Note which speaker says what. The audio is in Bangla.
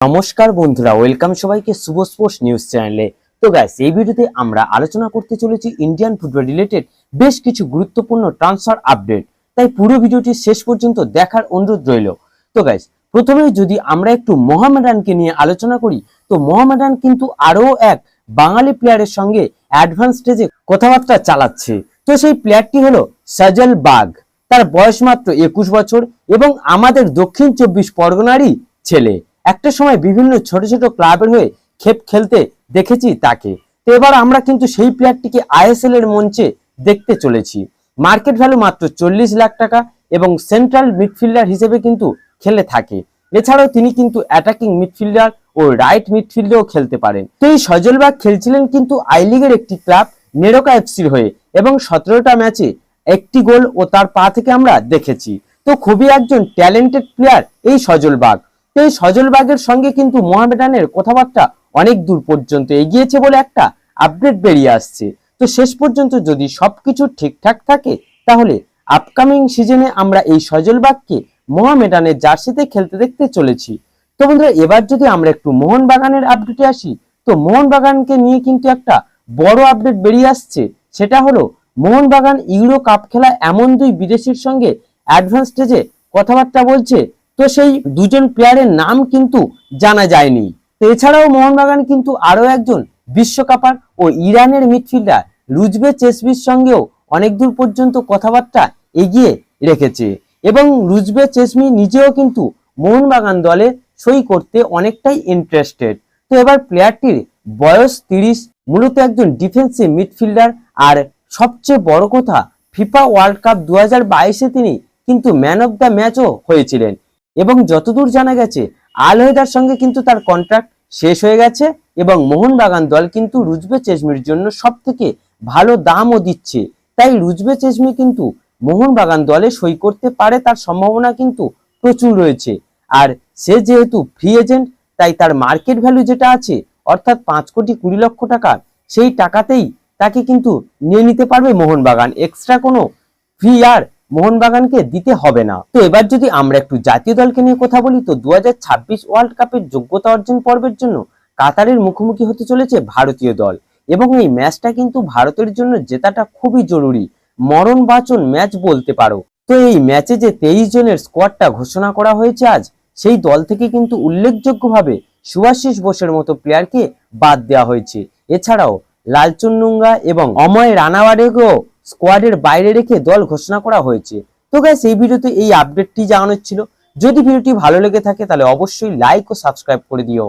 Speaker 1: নমস্কার বন্ধুরা, ওয়েলকাম সবাইকে শুভ স্পোর্টস নিউজ চ্যানেলে। তো গ্যাস এই ভিডিওতে আমরা আলোচনা করতে চলেছি ইন্ডিয়ান ফুটবল রিলেটেড বেশ কিছু গুরুত্বপূর্ণ ট্রান্সফার আপডেট তাই পুরো ভিডিওটি শেষ পর্যন্ত দেখার অনুরোধ রইল। তো গ্যাস প্রথমে যদি আমরা একটু মোহামেডানকে নিয়ে আলোচনা করি, তো মোহামেডান কিন্তু আরও এক বাঙালি প্লেয়ারের সঙ্গে অ্যাডভান্স স্টেজে কথাবার্তা চালাচ্ছে। তো সেই প্লেয়ারটি হলো সাজল বাগ তার বয়স মাত্র একুশ বছর এবং আমাদের দক্ষিণ চব্বিশ পরগনারই ছেলে। একটা সময় বিভিন্ন ছোট ছোট ক্লাবের হয়ে খেপ খেলতে দেখেছি তাকে। তো এবার আমরা কিন্তু সেই প্লেয়ারটিকে আইএসএল এর মঞ্চে দেখতে চলেছি। মার্কেট ভ্যালু মাত্র চল্লিশ লাখ টাকা এবং সেন্ট্রাল মিডফিল্ডার হিসেবে কিন্তু খেলে থাকে। এছাড়াও তিনি কিন্তু অ্যাটাকিং মিডফিল্ডার ও রাইট মিডফিল্ডেও খেলতে পারেন। তো এই সজলবাগ খেলছিলেন কিন্তু আই লিগের একটি ক্লাব নেরোকা এফসির হয়ে এবং সতেরোটা ম্যাচে একটি গোল ও তার পা থেকে আমরা দেখেছি। তো খুবই একজন ট্যালেন্টেড প্লেয়ার এই সজলবাগ তো এই সজলবাগের সঙ্গে কিন্তু মোহামেডানের কথাবার্তা অনেক দূর পর্যন্ত এগিয়েছে বলে একটা আপডেট বেরিয়ে আসছে। তো শেষ পর্যন্ত যদি সবকিছু ঠিকঠাক থাকে, তাহলে আপকামিং সিজনে আমরা এই সজলবাগকে মোহামেডানের জার্সিতে খেলতে দেখতে চলেছি। তো বন্ধুরা, এবার যদি আমরা একটু মোহনবাগানের আপডেটে আসি, তো মোহনবাগানকে নিয়ে কিন্তু একটা বড় আপডেট বেরিয়ে আসছে। সেটা হলো মোহনবাগান ইউরো কাপ খেলা এমন দুই বিদেশির সঙ্গে অ্যাডভান্স স্টেজে কথাবার্তা বলছে তো সেই দুজন প্লেয়ারের নাম কিন্তু জানা যায়নি। তো এছাড়াও মোহনবাগান কিন্তু আরও একজন বিশ্বকাপার ও ইরানের মিডফিল্ডার রুজবে চেসবির সঙ্গেও অনেক দূর পর্যন্ত কথাবার্তা এগিয়ে রেখেছে এবং রুজবে চেসমি নিজেও কিন্তু মোহনবাগান দলে সই করতে অনেকটাই ইন্টারেস্টেড তো এবার প্লেয়ারটির বয়স তিরিশ, মূলত একজন ডিফেন্সিভ মিডফিল্ডার আর সবচেয়ে বড় কথা ফিফা ওয়ার্ল্ড কাপ দু হাজার তিনি কিন্তু ম্যান অফ দ্য ম্যাচও হয়েছিলেন। এবং যতদূর জানা গেছে আল হয়দার সঙ্গে কিন্তু তার কন্ট্রাক্ট শেষ হয়ে গেছে এবং মোহনবাগান দল কিন্তু রুজবে চেশমির জন্য সব থেকে ভালো দামও দিচ্ছে। তাই রুজবে চেশমি কিন্তু মোহনবাগান দলে সই করতে পারে তার সম্ভাবনা কিন্তু প্রচুর রয়েছে। আর সে যেহেতু ফ্রি এজেন্ট তাই তার মার্কেট ভ্যালু যেটা আছে, অর্থাৎ পাঁচ কোটি কুড়ি লক্ষ টাকা, সেই টাকাতেই তাকে কিন্তু নিয়ে নিতে পারবে মোহনবাগান। এক্সট্রা কোনো ফি আর মোহনবাগানকে দিতে হবে না। তো এবার যদি আমরা একটু জাতীয় দলকে নিয়ে কথা বলি, তো দু ওয়ার্ল্ড কাপের যোগ্যতা অর্জন পর্বের জন্য কাতারের মুখোমুখি হতে চলেছে ভারতীয় দল। এবং এই ম্যাচটা কিন্তু ভারতের জন্য জেতাটা খুবই জরুরি। মরণ বাচন ম্যাচ বলতে পারো। তো এই ম্যাচে যে তেইশ জনের স্কোয়াডটা ঘোষণা করা হয়েছে আজ, সেই দল থেকে কিন্তু উল্লেখযোগ্যভাবে সুভাশিস বোসের মতো প্লেয়ারকে বাদ দেওয়া হয়েছে। এছাড়াও লালচুন নুঙ্গা এবং অময় রানাওয়ারেকেও স্কোয়াডের বাইরে রেখে দল ঘোষণা করা হয়েছে। তো গাইস এই ভিডিওতে এই আপডেটটি জানানোর ছিল। যদি ভিডিওটি ভালো লেগে থাকে, তাহলে অবশ্যই লাইক ও সাবস্ক্রাইব করে দিও।